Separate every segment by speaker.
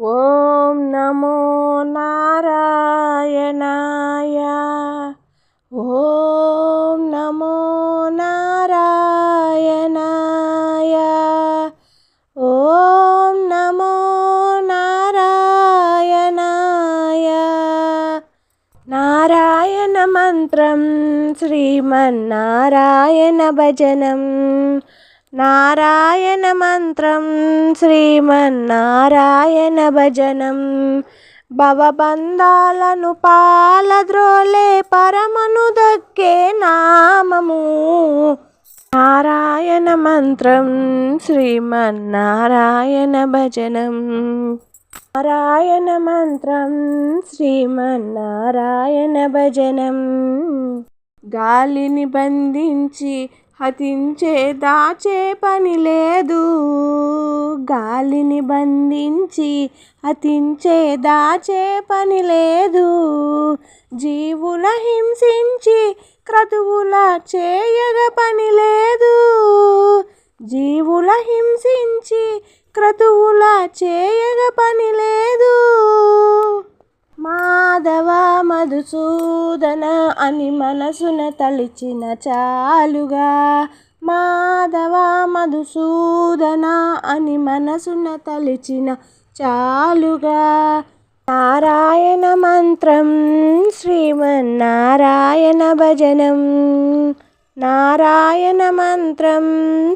Speaker 1: ॐ नमो नारायणाय। ॐ नमो नारायणाय। ॐ नमो नारायणाय। नारायणमन्त्रं श्रीमन्नारायणभजनम् నారాయణ మంత్రం శ్రీమన్నారాయణ భజనం. భవబంధాలను పాలద్రోలే పరమను దక్కే నామము. నారాయణ మంత్రం శ్రీమన్నారాయణ భజనం. నారాయణ మంత్రం శ్రీమన్నారాయణ భజనం. గాలిని బంధించి హతించే దాచే పని లేదు. గాలిని బంధించి హతించే దాచే పని లేదు. జీవుల హింసించి క్రతువుల చేయగ పని లేదు. జీవుల హింసించి క్రతువుల చేయగ పని లేదు మాధవ మధుసూదన అని మనసున తలిచిన చాలుగా. మాధవ మధుసూదన అని మనసున తలిచిన చాలుగా. నారాయణ మంత్రం శ్రీమన్నారాయణ భజనం. నారాయణ మంత్రం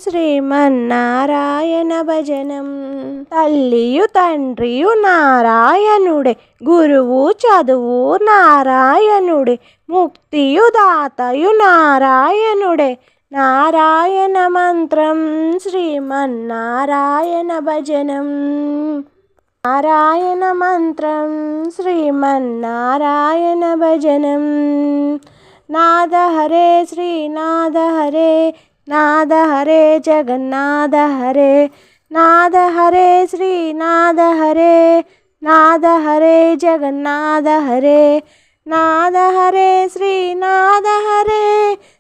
Speaker 1: శ్రీమన్నారాయణ భజనం. తల్లియు తండ్రియు నారాయణుడే గురువు చదువు నారాయణుడే ముక్తియు దాతయు నారాయణుడే. నారాయణ మంత్రం శ్రీమన్నారాయణ భజనం. నారాయణ మంత్రం శ్రీమన్నారాయణ భజనం. నాద హరే శ్రీనాథ హరే నాద హరే జగన్నాథ హరే నాద హరే శ్రీనాథ హరే నాద హరే జగన్నాథ హరే నాద హరే శ్రీనాథ హరే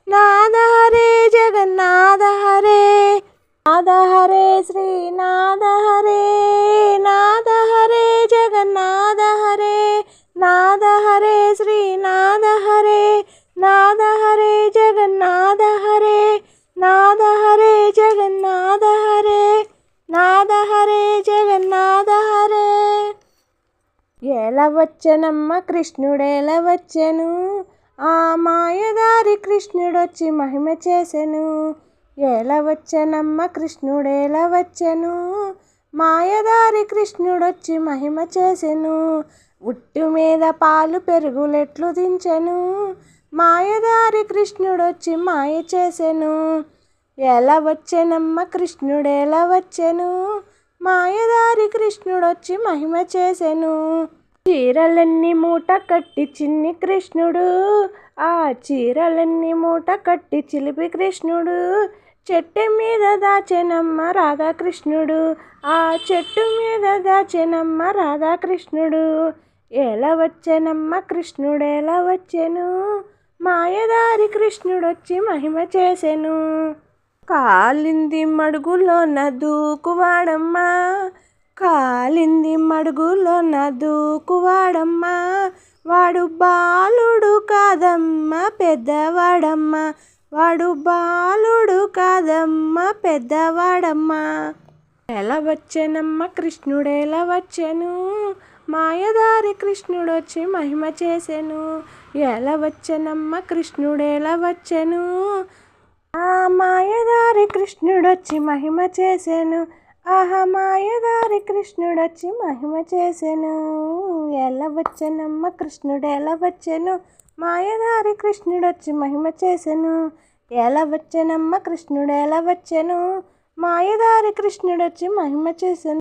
Speaker 1: నాద హరే జగన్నాథ హరే నాద హరే శ్రీనాథ హరే నాద హరే జగన్నాథ హరే నాద హరే శ్రీనాథ హరే నాద హరే జగన్నాథ హరే నాద హరే జగన్నాథ హరే నాద హరే జగన్నాథ హరే. ఎలా వచ్చనమ్మ కృష్ణుడెలా వచ్చెను ఆ మాయదారి కృష్ణుడొచ్చి మహిమ చేసెను. ఎలా వచ్చనమ్మ కృష్ణుడెలా వచ్చెను మాయదారి కృష్ణుడొచ్చి మహిమ చేసెను. ఉట్టు మీద పాలు పెరుగులెట్లు దించెను మాయదారి కృష్ణుడొచ్చి మాయ చేసెను. ఎలా వచ్చెనమ్మ కృష్ణుడు ఎలా వచ్చెను? మాయదారి కృష్ణుడొచ్చి మహిమ చేసెను. చీరలన్నీ మూట కట్టి చిన్ని కృష్ణుడు. ఆ చీరలన్నీ మూట కట్టి చిలిపి కృష్ణుడు. చెట్టు మీద దాచెనమ్మ రాధాకృష్ణుడు. ఆ చెట్టు మీద దాచెనమ్మ రాధాకృష్ణుడు. ఎలా వచ్చెనమ్మ కృష్ణుడు ఎలా వచ్చెను? మాయదారి కృష్ణుడొచ్చి మహిమ చేసెను. కాలింది మడుగులోన దూకువాడమ్మా. కాలింది మడుగులోన దూకువాడమ్మా. వాడు బాలుడు కాదమ్మా పెద్దవాడమ్మా. వాడు బాలుడు కాదమ్మా పెద్దవాడమ్మా. ఎలా వచ్చానమ్మ కృష్ణుడు ఎలా వచ్చాను? మాయదారి కృష్ణుడు వచ్చి మహిమ చేసెను. ఎలా వచ్చానమ్మ కృష్ణుడేలా వచ్చెను వచ్చాను? ఆ మాయదారి కృష్ణుడొచ్చి మహిమ చేసెను. ఆహా మాయదారి కృష్ణుడొచ్చి మహిమ చేసెను. ఎలా వచ్చనమ్మ కృష్ణుడు ఎలా వచ్చెను? మాయదారి కృష్ణుడొచ్చి మహిమ చేసెను. ఎలా వచ్చనమ్మ కృష్ణుడు ఎలా వచ్చెను? మాయదారి కృష్ణుడొచ్చి మహిమ చేసెను.